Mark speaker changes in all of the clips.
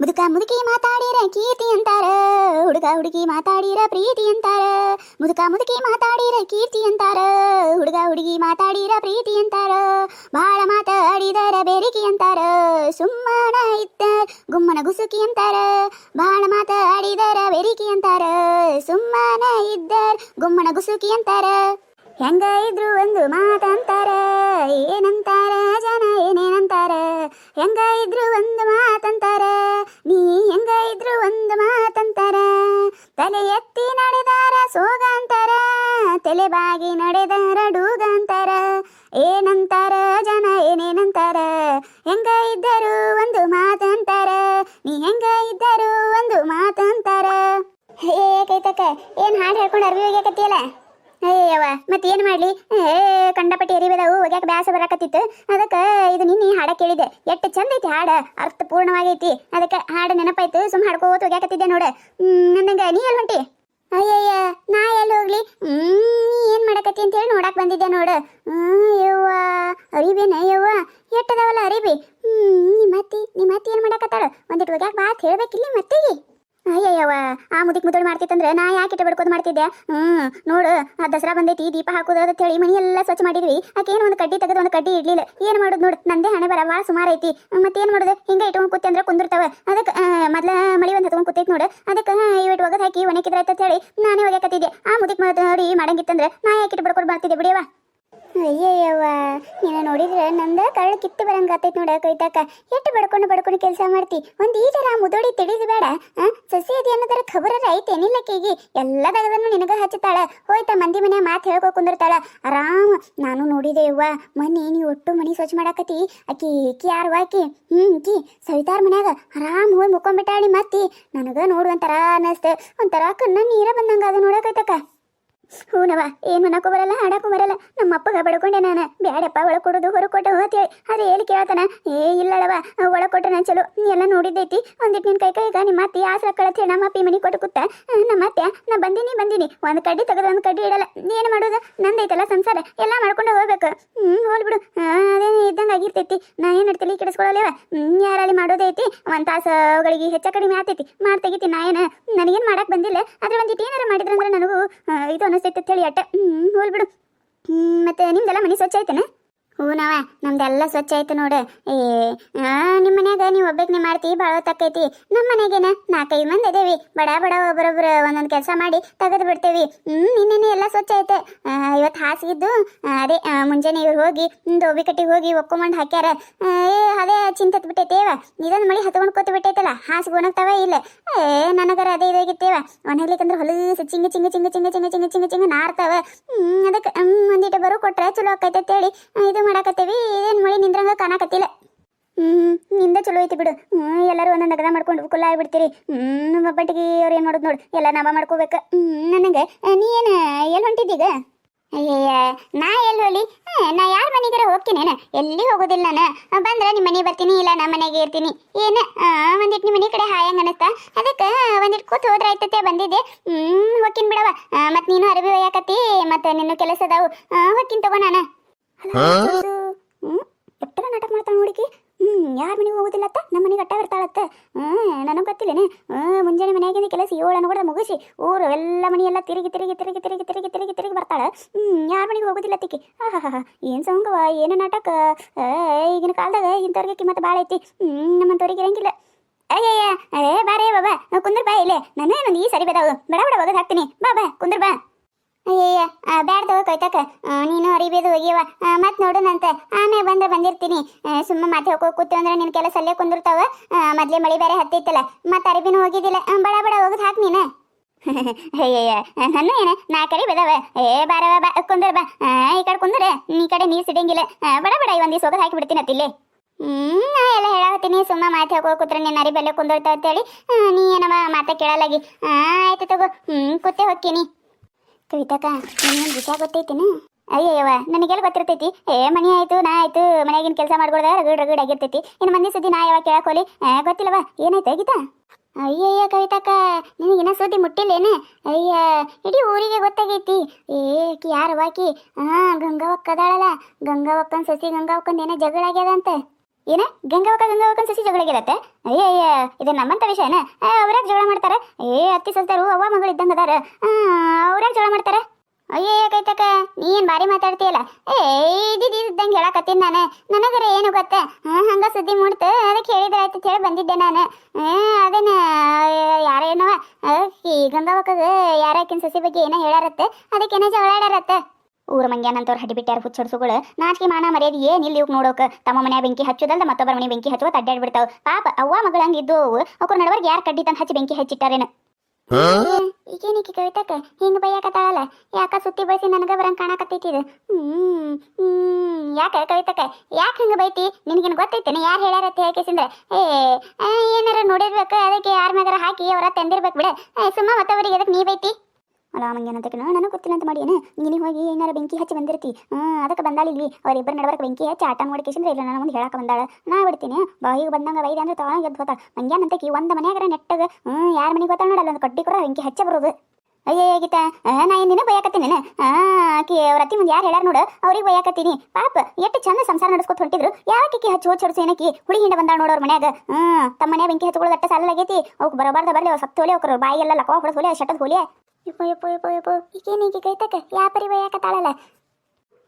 Speaker 1: ಮುದುಕ ಮುದುಕಿ ಮಾತಾಡಿರ ಕೀರ್ತಿ ಅಂತಾರ. ಹುಡುಗ ಹುಡುಗಿ ಮಾತಾಡಿರ ಪ್ರೀತಿ ಅಂತಾರ. ಮುದುಕ ಮುದುಕಿ ಮಾತಾಡಿರ ಕೀರ್ತಿ ಅಂತಾರ. ಹುಡುಗ ಹುಡುಗಿ ಮಾತಾಡಿರ ಪ್ರೀತಿ ಅಂತಾರ. ಬಾಳ ಮಾತಾಡಿದರ ಬೆರಿಕಿ ಅಂತಾರ. ಸುಮ್ಮನ ಇದ್ದ ಗುಮ್ಮನ ಗುಸುಕಿ ಅಂತಾರ. ಬಾಳ ಮಾತಾಡಿದರ ಬೆರಿಕಿ ಅಂತಾರ. ಸುಮ್ಮನ ಇದ್ದರ್ ಗುಮ್ಮನ ಗುಸುಕಿ ಅಂತಾರ. ಹೆಂಗ ಇದ್ರು ಒಂದು ಮಾತಂತಾರ? ಏನಂತಾರೆ ಜನ, ಏನೇನಂತಾರೆ? ಹೆಂಗ ಇದ್ರು ಒಂದು ಮಾತಂತಾರ? ನೀ ಹೆಂಗ ಇದ್ರು ಒಂದು ಮಾತಂತಾರ? ತಲೆ ಎತ್ತಿ ನಡೆದಾರ ಸೋಗ ಅಂತಾರ. ತಲೆ ಬಾಗಿ ನಡೆದಾರ ಡೂಗ ಅಂತಾರ. ಏನಂತಾರ ಜನ, ಏನೇನಂತಾರ? ಹೆಂಗ ಇದ್ದರು ಒಂದು ಮಾತಂತಾರ? ನೀ ಹೆಂಗ ಇದ್ದರು ಒಂದು ಮಾತಂತಾರ? ಹೇ ಕೈತಕ್ಕ, ಏನ್ ಹಾಡು ಹೇಳ್ಕೊಂಡು ಅರ್ವಿ ಹೋಗ್ಯಾಕತ್ತಿಯಲ್ಲ? ಅಯ್ಯವ್ವ ಮತ್ತೆ ಏನು ಮಾಡ್ಲಿ? ಏ, ಕಂಡಪಟ್ಟಿ ಅರಿವಿದವು ಒಗ್ಯಾಕ ಬ್ಯಾಸ ಬರಾಕತ್ತಿತ್ತು. ಅದಕ್ಕೆ ಇದು ನಿನ್ನೆ ಹಾಡ ಕೇಳಿದೆ. ಎಷ್ಟು ಚಂದ ಐತಿ ಹಾಡ, ಅರ್ಥಪೂರ್ಣವಾಗೈತಿ. ಅದಕ್ಕೆ ಹಾಡು ನೆನಪಾಯ್ತು ಸುಮ್ ಹಾಡ್ಕೋತ ಒಗ್ಯಾಕತ್ತಿದ್ದೆ ನೋಡು. ನಂದಂಗ ನೀ ಎಲ್ಲಿ ಹೊಂಟಿ? ಅಯ್ಯಯ್ಯ, ನಾ ಎಲ್ಲಿ ಹೋಗ್ಲಿ? ನೀ ಏನ್ ಮಾಡಕತ್ತಿ ಅಂತ ಹೇಳಿ ನೋಡಕ್ ಬಂದಿದ್ದೆ ನೋಡು. ಯವ್ವ ಅಯ್ಯವ್ವ ಯವ್ವ? ಎಟ್ಟದವಲ್ಲ ಅರಿಬಿ? ಹ್ಮ್ ನಿಮ್ಮ ಅತ್ತಿ ನಿಮ್ಮ ಅತ್ತಿ ಏನ್ ಮಾಡಕತ್ತಾಳ? ಒಂದಿಟ್ಟು ಒಗ್ಯಾಕ ಬಾತ್ ಹೇಳ್ಬೇಕಿಲ್ಲ ಮತ್ತೆಗೆ ಅಯ್ಯಯ್ಯವ್ವ, ಆ ಮುದಿಕ್ ಮುದ್ದಳು ಮಾಡ್ತಿತ್ತಂದ್ರೆ ನಾ ಯಾಕೆ ಇಟ್ಟು ಬಡ್ಕೋದು ಮಾಡ್ತಿದ್ದೆ? ಹ್ಮ್, ನೋಡು, ಆ ದಸರಾ ಬಂದೈತಿ, ದೀಪ ಹಾಕೋದು ಅಂತ ಹೇಳಿ ಮನಿ ಎಲ್ಲ ಸ್ವಚ್ಛ ಮಾಡಿದ್ವಿ. ಆಕೇನು ಒಂದು ಕಡ್ಡಿ ತೆಗೆದು ಒಂದು ಕಡ್ಡಿ ಇಡ್ಲಿಲ್ಲ. ಏನ್ ಮಾಡೋದು ನೋಡು, ನಂದೇ ಹಣೆ ಬರ, ಭಾಳ ಸುಮಾರು ಐತಿ. ಮತ್ತೇನ್ ಮಾಡೋದು? ಹಿಂಗ ಇಟ್ಕೊಂಡು ಕೂತಿ ಅಂದ್ರೆ ಕುಂದಿರ್ತಾವ. ಅದಕ್ಕೆ ಮೊದ್ಲ ಮಳಿ ಒಂದ್ ಹತ್ಕೊಂಡು ಕೂತೈತಿ ನೋಡು. ಅದಕ್ಕೆ ಇವಟ್ ಒಗದ್ ಹಾಕಿ ಒಣಕಿದ್ರೆ ಅಂತ ಹೇಳಿ ನಾನೇ ಒಗ್ಯಾಕತ್ತಿದ್ದೆ. ಆ ಮುದಿಕ್ ನೋಡಿ ಮಾಡಂಗಿತ್ತಂದ್ರೆ ನಾ ಯಾಕೆ ಇಟ್ಟು ಬಡ್ಕೊಂಡು ಮಾಡ್ತಿದ್ದೆ ಬಿಡಿಯವ್ವ? ಅಯ್ಯಯ್ಯವ್ವ, ನೀನು ನೋಡಿದ್ರೆ ನಂದ ಕಳ್ಳ ಕಿತ್ತು ಬರಂಗ ನೋಡ ಕೈತಾಕ ಎಷ್ಟು ಬಡ್ಕೊಂಡು ಬಡ್ಕೊಂಡು ಕೆಲಸ ಮಾಡ್ತಿ? ಒಂದ್ ಈಟರ ಮುದೋಡಿ ತಿಳಿದು ಬೇಡ ಸಸಿ ಅದಿ ಅನ್ನೋದರ ಖಬರ ಐತೆ ಎಲ್ಲ ತಗದನ್ನು ನಿನಗ ಹಚ್ಚುತ್ತಾಳ. ಹೋಯ್ತಾ ಮಂದಿ ಮನೆ ಮಾತು ಹೇಳ್ಕೊ ಕುಂದಿರ್ತಾಳ. ಆರಾಮ್, ನಾನು ನೋಡಿದೆ ಯವ್ವ. ಮೊನ್ನೆ ನೀ ಒಟ್ಟು ಮನಿ ಸ್ವಚ್ಛ ಮಾಡಾಕತಿ ಆಕಿ ಕಿ ಯಾರು ಆಕಿ? ಹ್ಮ್ ಕಿ ಸವಿತಾರ ಮನ್ಯಾಗ ಆರಾಮ್ ಹೋಗಿ ಮುಕ್ಕೊಂಬಿಟ್ಟಾಳಿ ಮತ್ತಿ. ನನಗ ನೋಡು ಒಂಥರ ಅನ್ನಿಸ್ತೆ ಒಂಥರ ಕಣ್ಣ ನೀರ ಬಂದಂಗ ಅದು ನೋಡಕೈತಕ್ಕ ಹೂನವ ಏನು ಅನ್ನಕ್ಕೂ ಬರಲ್ಲ, ಹಾಡಕ್ಕೂ ಬರಲ್ಲ. ನಮ್ಮ ಅಪ್ಪಗ ಬಡ್ಕೊಂಡೆ ನಾನು. ಬ್ಯಾಡಪ್ಪ ಒಳಗೆ ಕೊಡೋದು ಹೊರಗೆ ಕೊಟ್ಟು ಅಂತೇಳಿ. ಅದೇ ಹೇಳಿ ಕೇಳ್ತಾನ. ಏ ಇಲ್ಲಳವ ಒಳಗೆ ಕೊಟ್ಟ ನಾನು ಚಲೋ. ಎಲ್ಲ ನೋಡಿದ್ದೈತಿ. ಒಂದಿಟ್ಟು ನಿನ್ನ ಕೈ ಕೈಗ ನಿಮ್ಮ ಅತ್ತಿ ಆಸರ ಕಳತಿ ನಮ್ಮ ಅಪ್ಪಿ ಮನೆ ಕೊಟ್ಟು ಕೂತ ನಮ್ಮ ಅತ್ತೆ ನಾ ಬಂದಿನಿ ಬಂದಿನಿ. ಒಂದು ಕಡ್ಡಿ ತೆಗೆದು ಒಂದು ಕಡ್ಡಿ ಇಡಲ್ಲ. ಏನು ಮಾಡೋದು? ನಂದೈತಲ್ಲ ಸಂಸಾರ. ಎಲ್ಲ ಮಾಡ್ಕೊಂಡು ಹೋಗ್ಬೇಕು. ಹ್ಞೂ ಹೋಗ್ಬಿಡು ಅದೇನು ಇದ್ದಂಗೆ ಆಗಿರ್ತೈತಿ. ನಾ ಏನು ನಡ್ತಿಲಿ ಕೆಡಿಸ್ಕೊಳ್ಳಲೇವ ಯಾರಲ್ಲಿ ಮಾಡೋದೈತಿ ಒಂದು ತಾಸುಗಳಿಗೆ ಹೆಚ್ಚ ಕಡಿಮೆ ಆಗ್ತೈತಿ. ಮಾಡಿ ತೆಗಿತೀನಿ, ನಾ ಏನು, ನನಗೇನು ಮಾಡಕ್ಕೆ ಬಂದಿಲ್ಲ. ಅದ್ರ ಒಂದಿಟ್ಟು ಏನಾರ ಮಾಡಿದ್ರಂದ್ರೆ ನನಗೂ ಇದು ಅನಿಸ್ತೈತೆ. ಹೇಳಿ ಅಟ್ಟ. ಹ್ಞೂ ಹೋಲ್ಬಿಡು ಬಿಡು. ಮತ್ತೆ ನಿಮ್ದೆಲ್ಲ ಮನೆ ಸ್ವಚ್ಛ ಐತನ? ಹೂನವ ನಮ್ದೆಲ್ಲ ಸ್ವಚ್ಛ ಆಯ್ತು ನೋಡು. ಏ ನಿಮ್ಮ ಮನ್ಯಾಗ ನೀವು ಒಬ್ಬಕ್ಕೆ ಮಾಡ್ತಿ ಭಾಳ ಹೊತ್ತಾಕೈತಿ ನಮ್ಮ ಮನೆಗೇನ ನಾಲ್ಕೈದು ಮಂದಿ ಅದೇವಿ. ಬಡ ಬಡ ಒಬ್ಬರೊಬ್ರು ಒಂದೊಂದು ಕೆಲಸ ಮಾಡಿ ತೆಗೆದು ಬಿಡ್ತೇವಿ. ಹ್ಞೂ ನಿನ್ನೆ ಎಲ್ಲ ಸ್ವಚ್ಛ ಐತೆ ಇವತ್ತು ಹಾಸಿಗಿದ್ದು ಅದೇ ಮುಂಜಾನೆ ಇವ್ರು ಹೋಗಿ ದೋಬಿ ಕಟ್ಟಿಗೆ ಹೋಗಿ ಒಕ್ಕೊಂಬಂದು ಹಾಕ್ಯಾರ. ಏ ಅದೇ ಚಿಂತತ್ ಬಿಟ್ಟೈತೇವ. ಇದೊಂದು ಮಳಿ ಹತ್ಕೊಂಡು ಕೂತು ಬಿಟ್ಟೈತಲ್ಲ, ಹಾಸಿಗೆ ಒಣಗ್ತಾವ ಇಲ್ಲ. ಏ, ನನಗರ ಅದೇ ಇದಾಗಿತ್ತೇವ. ಒಣಗ್ಲಿಕ್ಕಂದ್ರೆ ಹೊಲಸು ಚಿಂಗ ಚಿಂಗ ಚಿಂಗ ಚಿಂಗ ಚಿಂಗ ಚಿಂಗ ಚಿಂಗ ಚಿಂಗ ನಾರ್ತಾವ. ಅದಕ್ಕೆ ಒಂದಿಟ್ಟು ಬರೋ ಕೊಟ್ರೆ ಚಲೋ ಆಕೈತೆ ಅಂತೇಳಿ ಇದು ಮಾಡಾಕತ್ತೇವಿ ಏನು ಮಳೆ ನಿಂದ್ರಂಗ ಕಾಣಾಕತ್ತಿಲ್ಲ. ಹ್ಮ್ನಿಂದ ಚಲೋ ಐತಿ ಬಿಡು. ಹ್ಮ್ ಎಲ್ಲರೂ ಒಂದೊಂದು ಅಗದ ಮಾಡ್ಕೊಂಡು ಕುಲ್ಲ ಆಗ್ಬಿಡ್ತೀರಿ. ಹ್ಮ್ ಒಬ್ಬಟ್ಟಿಗೆ ಅವ್ರು ಏನು ಮಾಡೋದು ನೋಡು ಎಲ್ಲ ನಾವ ಮಾಡ್ಕೋಬೇಕು. ಹ್ಮ್ ನನಗೆ ನೀ ಏನು ಎಲ್ಲಿ ಹೊಂಟಿದ್ದೀಗ? ಅಯ್ಯಯ್ಯ ನಾ ಎಲ್ಲಿ ಆ, ನಾ ಯಾರ ಮನೆಗಾರ ಹೋಗ್ತೀನೇನ ಎಲ್ಲಿ ಹೋಗೋದಿಲ್ಲ ನಾನು. ಬಂದ್ರ ನಿಮ್ಮ ಮನೆಗೆ ಬರ್ತೀನಿ ಇಲ್ಲ ನಮ್ಮ ಮನೆಗೆ ಇರ್ತೀನಿ. ಏನ? ಒಂದಿಟ್ಟು ನಿಮ್ಮ ಮನೆ ಕಡೆ ಹಾಯಂಗ ಅನಸ್ತ? ಅದಕ್ಕೆ ಒಂದಿಟ್ಟು ಕೂತ್ ಹೋದ್ರೆ ಆಯ್ತತೆ ಬಂದಿದ್ದೆ. ಹ್ಮ್ ಹೋಗ್ತೀನಿ ಬಿಡವ ಮತ್ತೆ ನೀನು ಅರಬಿ ಒಯ್ಯಾಕತ್ತಿ ಮತ್ತೆ ನಿನ್ನ ಕೆಲಸ ಅದಾವು ಹೋಗ್ತೀನಿ ತಗೋ ನಾನು. ಹ್ಮ್ ಎಷ್ಟರ ನಾಟಕ ಮಾಡ್ತಾಳೆ ನೋಡಿಕಿ? ಹ್ಮ್ ಯಾರ ಮನೆಗೆ ಹೋಗೋದಿಲ್ಲ ಅತ್ತ? ನಮ್ಮ ಮನೆಗೆ ಅಟ್ಟ ಬರ್ತಾಳತ್ತ ಹ್ಮ್ ನನಗೆ ಗೊತ್ತಿಲ್ಲೇನೆ. ಹ್ಮ್ ಮುಂಜಾನೆ ಮನೆಯಾಗಿಂದ ಕೆಲಸ ಏಳನ್ನು ಕೂಡ ಮುಗಿಸಿ ಊರು ಎಲ್ಲ ಮನೆಯೆಲ್ಲ ಎಲ್ಲ ತಿರುಗಿ ತಿರುಗಿ ತಿರುಗಿ ತಿರುಗಿ ತಿರುಗಿ ತಿರುಗಿ ತಿರುಗಿ ಬರ್ತಾಳೆ. ಹ್ಮ್ ಯಾರ ಮನೆಗೆ ಹೋಗೋದಿಲ್ಲ ತಿಕ್ಕಿ ಹಾ ಏನು ಸಂಗವ ಏನು ನಾಟಕ? ಏ, ಈಗಿನ ಕಾಲದಾಗ ಇಂಥವ್ರಿಗೆ ಕಿಮ್ಮತ್ತು ಭಾಳ ಐತಿ. ಹ್ಮ್ ನಮ್ಮಂಥವ್ರಿಗೆ ಇರಂಗಿಲ್ಲ. ಅಯ್ಯಯ್ಯ ಏ ಬಾರೇ ಬಾಬಾ ಕುಂದ್ರ ಬಾ ಇಲ್ಲೇ. ನಾನು ಒಂದು ಈ ಸರಿ ಬೇದಾವು? ಬಡ ಬಡ ಹೋಗೋದು ಹಾಕ್ತೀನಿ. ಬಾ ಬಾ ಕುಂದ್ರ ಬಾ. ಅಯ್ಯಯ್ಯ ಬ್ಯಾಡ್ದು ಕೊಯ್ತಕ್ಕ ನೀನು ಅರಿಬೇದು ಒಗಿಯವ ಮತ್ತೆ ನೋಡೋಣಂತ ಆಮೇಲೆ ಬಂದ್ರೆ ಬಂದಿರ್ತೀನಿ. ಸುಮ್ಮ ಮಾತೆ ಹೋಗೋ ಕೂತು ಅಂದ್ರೆ ನಿನ್ನ ಕೆಲಸ ಅಲ್ಲೇ ಕುಂದಿರ್ತಾವ. ಮೊದ್ಲೇ ಮಳಿ ಬೇರೆ ಹತ್ತಿತ್ತಲ್ಲ ಮತ್ತೆ ಅರಿಬಿನೂ ಹೋಗಿದ್ದಿಲ್ಲ ಬಡ ಬಡ ಹೋಗದ್ ಹಾಕ್ ನೀನು. ಅಯ್ಯಯ್ಯ. ನನ್ನ ಏನ? ನಾ ಬಿದಾವ. ಏ ಬಾರವ ಬಾ, ಕುಂದ್ರ ಬಾ. ಈ ಕಡೆ ಕುಂದ್ರ ಈ ಕಡೆ ನೀರು ಸಿಡಂಗಿಲ್ಲ. ಬಡ ಬಡ ಈ ಒಂದಿವ್ಸ ಹೋಗದ್ ಹಾಕಿ ಬಿಡ್ತೀನಿ ಅತ್ತಿಲ್ಲಿ. ಹ್ಮ್, ನಾ ಎಲ್ಲ ಹೇಳತ್ತೀನಿ ಸುಮ್ಮ ಮಾತು ಹೋಗೋ ಕೂತ್ರೆ ನಿನ್ನ ಅರಿಬಲ್ಲೇ ಬೆಲೆ ಕುಂದಿರ್ತಾವ ಅಂತೇಳಿ. ನೀ ಏನವ ಮಾತೆ ಕೇಳಲಾಗಿ. ಆಯ್ತು ತಗೋ. ಹ್ಮ್, ಕೂತೆ ಹೋಗ್ತೀನಿ. ಕವಿತಾಕ ನಿನಗೆ ವಿಷಯ ಗೊತ್ತೈತಿನ? ಅಯ್ಯಯ್ಯವ ನನಗೆಲ್ಲ ಗೊತ್ತಿರ್ತೈತಿ. ಏ ಮನಿ ಆಯ್ತು, ನಾ ಆಯ್ತು, ಮನೆಯಾಗಿನ ಕೆಲಸ ಮಾಡ್ಕೊಳ್ದ, ರಗಡ್ ರಗಡ್ ಆಗಿರ್ತೈತಿ. ಇನ್ನು ಮಂದಿ ಸುದ್ದಿ ನಾ ಯಾವಾಗ ಕೇಳಕೋಲಿ ಗೊತ್ತಿಲ್ಲವ ಏನಾಯ್ತು ಗೀತಾ? ಅಯ್ಯಯ್ಯ ಕವಿತಾಕ ನಿನಗಿನ ಸುದ್ದಿ ಮುಟ್ಟಿಲ್ಲೇನೆ? ಅಯ್ಯ, ಇಡೀ ಊರಿಗೆ ಗೊತ್ತಾಗೈತಿ. ಏ, ಆಕಿ ಯಾರು ಆಕಿ? ಹಾ ಗಂಗಾವಕ್ಕ ಅದಾಳಲ್ಲ ಗಂಗಾವಕ್ಕನ್ ಸಸಿ ಗಂಗಾವಕ್ಕಂದ ಏನೋ ಜಗಳ ಆಗ್ಯದಂತೆ ಏನ? ಗಂಗಾವಕ ಗಂಗಾವಕನ್ ಸಸಿ ಜಗಳ ಅಯ್ಯ ಅಯ್ಯ ಇದು ನಮ್ಮಂತ ವಿಷಯನ ಅವ್ರಾಗ ಜಗಳ ಮಾಡ್ತಾರೆ? ಏ, ಅತ್ತಿ ಸಲ್ತಾರು ಅವ್ವ ಮಗಳು ಇದ್ದಂಗ ಅದಾರ. ಅವ್ರಾಗ ಜಗಳ ಮಾಡ್ತಾರೆ? ಅಯ್ಯೇ ಕೈತಕ ನೀ ಏನ್ ಬಾರಿ ಮಾತಾಡ್ತೀಯಲ್ಲ? ಏ ಇದ್ದಂಗ ಹೇಳಕತ್ತೀನಿ ನಾನು. ನನಗರ ಏನು ಗೊತ್ತ? ಹಂಗ ಸುದ್ದಿ ಮೂಡ್ತು. ಅದಕ್ಕೆ ಹೇಳಿದ್ರೆ ಆಯ್ತು ಅಂತ ಹೇಳಿ ಬಂದಿದ್ದೆ ನಾನು. ಅದೇನ ಯಾರೇನೋ ಈ ಗಂಗಾವಕ್ಕಗ ಯಾರಕ್ಕಿನ ಸಸಿ ಬಗ್ಗೆ ಏನೋ ಹೇಳಾರತ್ತೆ? ಅದಕ್ಕೇನೋ ಜಗಳಾಡಾರತ್ತೆ ಊರ ಮಂಗ್ಯಾನಂತವ್ರು ಹಡಿ ಬಿಟ್ಟಾರ ಹುಚ್ಚಡ್ಸುಗಳು. ನಾಚಿಕೆ ಮಾನ ಮರ್ಯಾದೆ ಏನಿಲ್ಲ ಇವ್ಕ್ ನೋಡೋಕ? ತಮ್ಮ ಮನೆ ಬೆಂಕಿ ಹಚ್ಚೋದಲ್ದ ಮತ್ತೊಬ್ಬರ ಮನೆ ಬೆಂಕಿ ಹಚ್ಚುವ ತಡ್ಡಾಡ್ಬಿಡ್ತಾವ ಪಾಪ ಅವ್ವ ಮಗಳ ಹಂಗಿದ್ದು ಅವು ಅವ್ರ ನಡವರ್ಗೆ ಯಾರು ಕಡ್ಡಿ ತಂದು ಹಚ್ಚಿ ಬೆಂಕಿ ಹಚ್ಚಿಟ್ಟಾರೇನ? ಈಗೇನಿಕ್ಕಿ ಕವಿತಕ್ಕ? ಹಿಂಗ ಬೈಯಾಕತ್ತಾಳಲ್ಲ? ಯಾಕ ಸುತ್ತಿ ಬಳಸಿ ನನಗ ಬರಂಗ್ ಕಾಣಕತ್ತೈತಿ ಇದು? ಹ್ಮ್ ಹ್ಮ್. ಯಾಕ ಕವಿತಕ್ಕ? ಯಾಕೆ ಹಿಂಗ ಬೈತಿ? ನಿನಗೇನು ಗೊತ್ತೈತೇನೆ? ಯಾರು ಹೇಳ್ಯಾರತ್ತ ಹೇಳ್ಕೇಸಿಂದ್ರೆ ಏ ಏನಾರ ನೋಡಿರ್ಬೇಕು? ಅದಕ್ಕೆ ಯಾರ ಮ್ಯಾಗಾರ ಹಾಕಿ ಅವರ ತಂದಿರ್ಬೇಕು ಬಿಡ. ಸುಮ್ಮ ಮತ್ತವರಿಗೆ ಅದಕ್ಕೆ ನೀ ಬೈತಿ? ಅಲ್ಲ ಮಂಗೇನಂತಕನ ನನಗೆ ಗೊತ್ತಿಲ್ಲ ಅಂತ ಮಾಡಿ, ಏನು? ಹೋಗಿ ಏನಾರ ಬೆಂಕಿ ಹಚ್ಚಿ ಬಂದಿರ್ತಿ. ಹ್ಞೂ ಅದಕ್ಕೆ ಬಂದಾಳಿಲ್ವಿ. ಅವ್ರಿಬ್ಬರು ನಡವರ್ಕ ಬೆಂಕಿ ಹಚ್ಚಿ ಆಟ ನೋಡ್ಕೇಸಿಂದ್ರೆ ಇಲ್ಲ ನಾನು ಮುಂದೆ ಹೇಳಕ್ಕೆ ಬಂದಾಳ. ನಾ ಬಿಡ್ತೀನಿ. ಬಾಯಿಗೆ ಬಂದಂಗ ವೈದ್ಯ ಅಂದ್ರೆ ತಗೊಂಡು ಎದ್ದು ಹೋತಾಳ. ಮಂಗ್ಯಾನಂತಕಿ ಒಂದು ಮನೆಯಾಗ್ರ ನೆಟ್ಟಗ, ಹ್ಮ್, ಯಾರ ಮನೆಗೆ ಗೊತ್ತಾಳ ನೋಡಲ್ಲ, ಒಂದು ಕಟ್ಟಿ ಕೂಡ ಬೆಂಕಿ ಹಚ್ಚ ಬರೋದು. ಅಯ್ಯೋ ಹೇಗಿತ್ತ ನಾ ಏನಿನ ಬೈಯಾಕತ್ತೀನಿ ಆಕಿ, ಅವ್ರ ಅತ್ತಿ ಮುಂದೆ ಯಾರು ಹೇಳ್ಯಾರ ನೋಡು, ಅವ್ರಿಗೆ ಬೈಯಾಕತ್ತೀನಿ. ಪಾಪ, ಎಷ್ಟು ಚಂದ ಸಂಸಾರ ನಡೆಸ್ಕೊತ ಹೊಂಟಿದ್ರು. ಯಾಕೆ ಹಚ್ಚಿ ಹೋಚ್ ಹೊಡ್ಸು ಏನಕಿ ಹುಳಿ ಹಿಂಡ ಬಂದಾಳ ನೋಡೋರ್ ಮನ್ಯಾಗ. ಹ್ಞೂ ತಮ್ಮ ಮನ್ಯಾಗ ಬೆಂಕಿ ಹಚ್ಕೊಳ್ಳೋದು ಅಟ್ಟ ಸಾಲಾಗೈತಿ ಅವ್ಕೆ ಬರಬಾರ್ದ ಬರಲಿ ಅವ್ರು ಸತ್ತು ಹೋಲಿ ಅವ್ರ ಬಾಯಿಗೆಲ್ಲ ಲಕ್ವ ಹೊಡೆದು ಹೋಲಿ ಶಟದ ಹೋಲಿ. ಯಪ್ಪ ಯಪ್ಪ ಯಪ್ಪ ಯಪ್ಪ. ಈಗೇನು ಈಗ ಕೈತಕ್ಕ ಯಾಪರಿ ಬೈಯಾಕತ್ತಾಳಲ್ಲ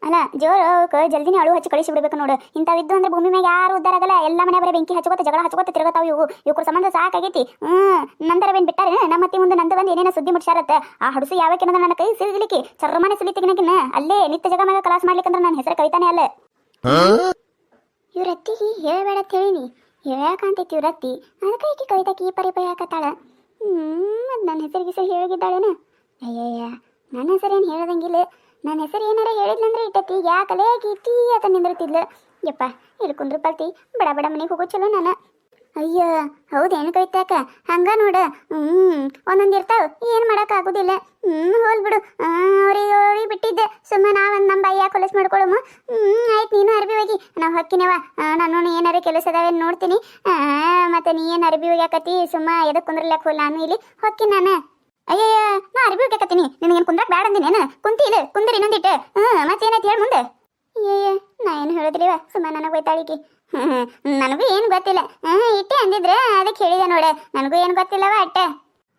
Speaker 1: ಅಲ್ಲ ಜೋರು ಅವಕ್ಕೆ ಜಲ್ದಿನೇ ಅಳು ಹಚ್ಚಿ ಕಳಿಸಿ ಬಿಡ್ಬೇಕು ನೋಡು. ಇಂಥವಿದ್ದು ಅಂದ್ರೆ ಭೂಮಿ ಮ್ಯಾಗ ಯಾರು ಉದ್ದಾರ ಆಗಲ್ಲ ಎಲ್ಲ ಮನೆ ಬರೀ ಬೆಂಕಿ ಹಚ್ಕೋತ ಜಗಳ ಹಚ್ಕೋತ ತಿರುಗತಾವ ಇವು. ಇವ್ರ ಸಂಬಂಧ ಸಾಕಾಗೈತಿ. ಹ್ಮ್ ನಂತರ ಬೇನ್ ಬಿಟ್ಟಾರೆ ನಮ್ಮ ಅತ್ತಿ ಮುಂದೆ ನಂದು ಬಂದು ಏನೇನೋ ಸುದ್ದಿ ಮುಟ್ಸಾರತ್ತ ಆ ಹಡಸು ಯಾವಕ್ಕಿನ ನನ್ನ ಕೈ ಸಿಗಲಿಕ್ಕೆ. ಚರ್ಮನೆ ಸುಲಿತಿಗಿನಕಿನ ಅಲ್ಲೇ ನಿತ್ಯ ಜಗ ಮ್ಯಾಗ ಕ್ಲಾಸ್ ಮಾಡ್ಲಿಕ್ಕಂದ್ರೆ ನನ್ನ ಹೆಸರು ಕವಿತಾನೆ ಅಲ್ಲ. ಇವ್ರ ಅತ್ತಿಗೆ ಹೇಳಬೇಡ ಹೇಳಿನಿ. ಹೇಳಕಂತೈತಿ ಇವ್ರ ಅತ್ತಿ ಅದಕ್ಕೆ ಕವಿತಾ ಕವಿತಾಕಿ ಈ ಪರಿ ಹಾಕತ್ತಾಳ ಹ್ಮ್ ಅದ್ ನನ್ನ ಹೆಸರು ಗಿಸರು ಅಯ್ಯಯ್ಯ, ನನ್ನ ಹೆಸರು ಏನು ಹೇಳದಂಗಿಲ್ಲ. ನನ್ನ ಹೆಸರು ಏನಾರ ಹೇಳಿದ್ಲಂದ್ರೆ ಇಟ್ಟತಿ. ಯಾಕಲೇ ಗೀತಿ ಅಂತ ನಿಂದಿರ್ತಿದ್ಲು. ಯಪ್ಪ, ಇಲ್ಲಿ ಕುಂದ್ರ ಪಲ್ತಿ. ಬಡ ಬಡ ಮನೆಗೆ ಹೋಗೋ ಚಲೋ ನಾನು. ಅಯ್ಯೋ, ಹೌದೇನು ಕವಿತಾಕ ಹಂಗ ನೋಡ. ಹ್ಮ್, ಒಂದೊಂದು ಇರ್ತಾವ. ಏನು ಮಾಡಕ್ ಆಗುದಿಲ್ಲ. ಹ್ಮ್, ಹೋಲ್ ಬಿಡು. ಅವ್ರಿಗೆ ಅವ್ರಿಗೆ ಬಿಟ್ಟಿದ್ದೆ. ಸುಮ್ಮನೆ ನಾವೊಂದು ನಮ್ಮ ಬೈಯ ಕೊಲಸ್ ಮಾಡ್ಕೊಳಮ್ಮ ಹ್ಮ್, ಆಯ್ತು, ನೀನು ಅರ್ಬಿ ಹೋಗಿ. ನಾವು ಹೊಕ್ಕಿನವ? ನಾನು ಏನಾರ ಕೆಲಸ ಅದಾವೆ ನೋಡ್ತೀನಿ. ಮತ್ತೆ ನೀ ಏನು ಅರ್ಬಿ ಹೋಗ್ಯಾಕತಿ ಸುಮ್ಮ ಎದಕ್ಕೆ ಕುಂದ್ರಲ್ಯಾಕ ನಾನು ಇಲ್ಲಿ ಹೊಕ್ಕಿ ನಾನು. ಅಯ್ಯಯ್ಯ, ನಾ ಅರ್ಬಿ ಬೇಕತ್ತೀನಿ. ನಿನಗೇನು ಕುಂದ್ರಕ್ ಬ್ಯಾಡ ಅಂದಿನೇನ ಕುಂತಿ ಇಲ್ಲ ಕುಂದ್ರಿ ಇನ್ನೊಂದಿಟ್ಟು. ಹ್ಮ್, ಮತ್ತೇನಾಯ್ತು ಹೇಳಿ ಮುಂದೆ. ಅಯ್ಯಯ್ಯ, ನಾ ಏನು ಹೇಳಿದ್ರಿವ ಸುಮ್ಮ ನನಗೆ ಬೈತಾಳಿಕಿ ನನಗೂ ಏನು ಗೊತ್ತಿಲ್ಲ. ಹ್ಮ್ ಇಟ್ಟೆ ಅಂದಿದ್ರೆ ಅದಕ್ಕೆ ಹೇಳಿದೆ ನೋಡೆ. ನನಗೂ ಏನು ಗೊತ್ತಿಲ್ಲವ ಅಟ್ಟೆ.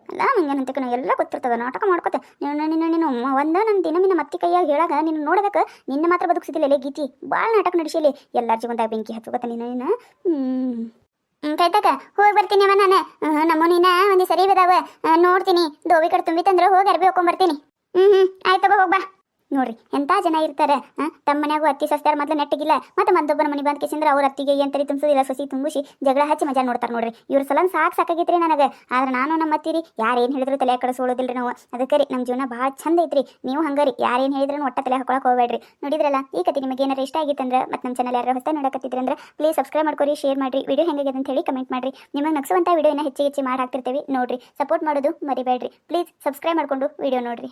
Speaker 1: ಅಲ್ಲ ಮಂಗನಂತಕ್ಕೆ ನಾ ಎಲ್ಲ ಗೊತ್ತಿರ್ತದ ನಾಟಕ ಮಾಡ್ಕೋತೆ. ನೀನು ನಿನ್ನ ನೀನು ಒಂದ ನನ್ನ ದಿನ ನಿನ್ನ ಮತ್ತಿ ಕೈಯಾಗ ಹೇಳಾಗ ನೀನು ನೋಡ್ಬೇಕು. ನಿನ್ನ ಮಾತ್ರ ಬದುಕಿಸಿದಿಲ್ಲ ಗೀತಿ ಭಾಳ ನಾಟಕ ನಡೆಸಿಲಿ ಎಲ್ಲರ ಜೀವನದಾಗ ಬೆಂಕಿ ಹಚ್ಕೋತ ನೀನು ನೀನು. ಹ್ಞೂ ಕೈತಕ ಹೋಗಿ ಬರ್ತೀನಿ ಅವ ನಾನು. ನಮ್ಮ ನೀನ ಒಂದು ಸರಿ ಬದಾವ ನೋಡ್ತೀನಿ. ದೋವಿ ಕಡೆ ತುಂಬಿತಂದ್ರೆ ಹೋಗಿ ಅರ್ಬಿ ಹಾಕೊಂಡ್ ಹ್ಮ್ ಹ್ಮ್ ನೋಡ್ರಿ, ಎಂತ ಜನ ಇರ್ತಾರೆ ತಮ್ಮ ಮನೆಯಾಗೂ ಅತ್ತಿ ಸಸ್ತಾರ ಮೊದಲು ನೆಟ್ಟಗಿಲ್ಲ. ಮತ್ತೆ ಮತ್ತೊಬ್ಬರ ಮನೆ ಬಂದ ಕೇಸಿಂದ್ರೆ ಅವ್ರ ಅತ್ತಿಗೆ ಎಂತರಿ ತುಂಬಿಸೋದಿಲ್ಲ ಸಸಿ ತುಂಬಿಸಿ ಜಗಳ ಹಚ್ಚಿ ಮಜಾ ನೋಡ್ತಾರೆ ನೋಡ್ರಿ. ಇವ್ರ ಸಲ ಸಾಕು ಸಾಕಾಗೈತ್ರಿ ನನಗೆ. ಆದ್ರೆ ನಾನು ನಮ್ಮ ಅತ್ತಿರಿ, ಯಾರು ಏನು ಹೇಳಿದ್ರು ತಲೆ ಕಡಿಸೋಳೋದಿಲ್ರಿ ನಾವು. ಅದಕ್ಕೆ ರೀ ನಮ್ಮ ಜೀವನ ಭಾಳ ಚಂದ ಐತ್ರಿ. ನೀವು ಹಂಗಾರಿ ಯಾರೇನು ಹೇಳಿದ್ರು ಒಟ್ಟ ತಲೆ ಹಾಕೊಳಕ್ಕೆ ಹೋಗ್ಬೇಡ್ರಿ ನೋಡಿದ್ರಲ್ಲ, ಈ ಕತೆ ನಿಮಗೆ ಏನಾರ ಇಷ್ಟ ಆಗಿತ್ತಂದ್ರೆ ಮತ್ತೆ ನಮ್ಮ ಚಾನಲ್ ಯಾರು ಹೊಸ ನೋಡಕತ್ತಿದ್ರಂದ್ರೆ ಪ್ಲೀಸ್ ಸಬ್ಸ್ಕ್ರೈಬ್ ಮಾಡ್ಕೊರಿ ಶೇರ್ ಮಾಡ್ರಿ. ವಿಡಿಯೋ ಹೆಂಗಾಗಿದೆ ಅಂತ ಹೇಳಿ ಕಮೆಂಟ್ ಮಾಡ್ರಿ. ನಿಮಗೆ ನಗ್ಸುವಂಥ ವಿಡಿಯೋನ ಹೆಚ್ಚು ಹೆಚ್ಚಿ ಮಾಡಿ ಹಾಕ್ತಿರ್ತೀವಿ. ನೋಡ್ರಿ ಸಪೋರ್ಟ್ ಮಾಡೋದು ಮರಿಬೇಡ್ರಿ ಪ್ಲೀಸ್ ಸಬ್ಸ್ಕ್ರೈಬ್ ಮಾಡ್ಕೊಂಡು ವಿಡಿಯೋ ನೋಡ್ರಿ.